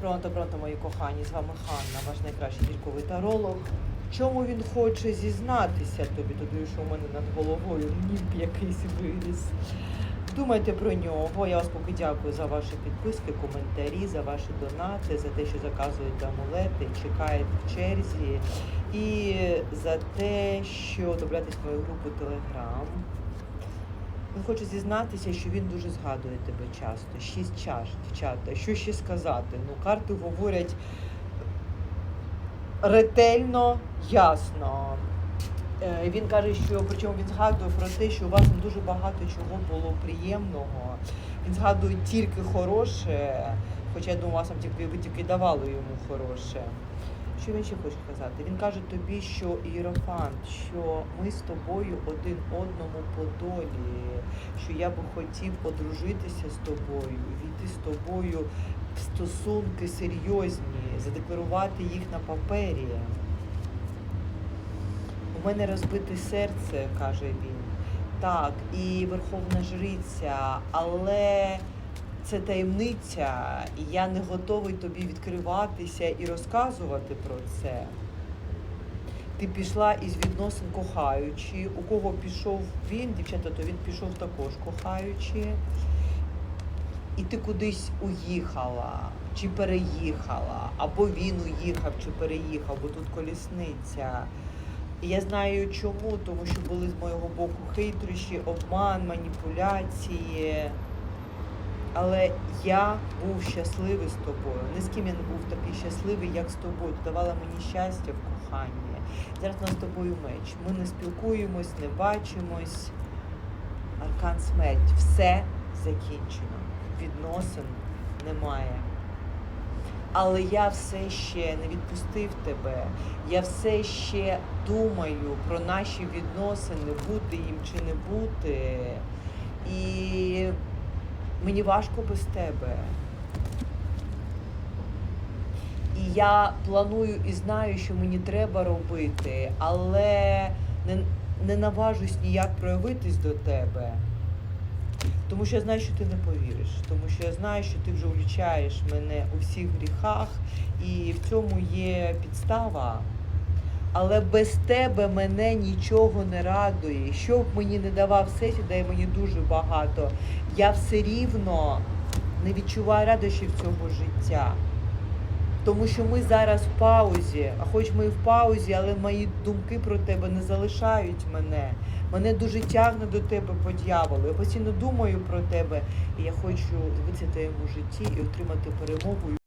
Пронто, пронто, мої кохані, з вами Ханна, ваш найкращий зірковий таролог. Чому він хоче зізнатися тобі, тому що у мене над головою німб якийсь виріс. Думайте про нього. Я вас поки дякую за ваші підписки, коментарі, за ваші донати, за те, що заказуєте амулети, чекаєте в черзі, і за те, що добратись в мою групу Телеграм. Він хоче зізнатися, що він дуже згадує тебе часто. Шість чаш, дівчата. Що ще сказати? Ну, карти говорять ретельно, ясно. Е, Він каже, що причому він згадує про те, що у вас дуже багато чого було приємного. Він згадує тільки хороше, хоча я думаю, вас там тільки ви тільки давали йому хороше. Що він ще хоче казати? Він каже тобі, що Єрофант, що ми з тобою один одному по долі, що я би хотів одружитися з тобою, війти з тобою в стосунки серйозні, задекларувати їх на папері. У мене розбите серце, каже він. Так, і Верховна Жриця, але це таємниця, і я не готовий тобі відкриватися і розказувати про це. Ти пішла із відносин кохаючи. У кого пішов він, дівчата, то він пішов також кохаючи. І ти кудись уїхала, чи переїхала, або він уїхав, чи переїхав, бо тут колісниця. І я знаю чому, тому що були з моєго боку хитрощі, обман, маніпуляції. Але я був щасливий з тобою. Ні з ким я не був такий щасливий, як з тобою. Ти давала мені щастя в коханні. Зараз у з тобою меч. Ми не спілкуємось, не бачимось. Аркан смерть. Все закінчено. Відносин немає. Але я все ще не відпустив тебе. Я все ще думаю про наші відносини, бути їм чи не бути. І мені важко без тебе. І я планую і знаю, що мені треба робити, але не, не наважусь ніяк проявитись до тебе. Тому що я знаю, що ти не повіриш, тому що я знаю, що ти вже влічаєш мене у всіх гріхах, і в цьому є підстава. Але без тебе мене нічого не радує. Що б мені не давав всесвіт, дає мені дуже багато. Я все рівно не відчуваю радощів цього життя. Тому що ми зараз в паузі, а хоч ми і в паузі, але мої думки про тебе не залишають мене. Мене дуже тягне до тебе по дьяволу. Я постійно думаю про тебе, і я хочу з'явитися в твоєму житті і отримати перемогу.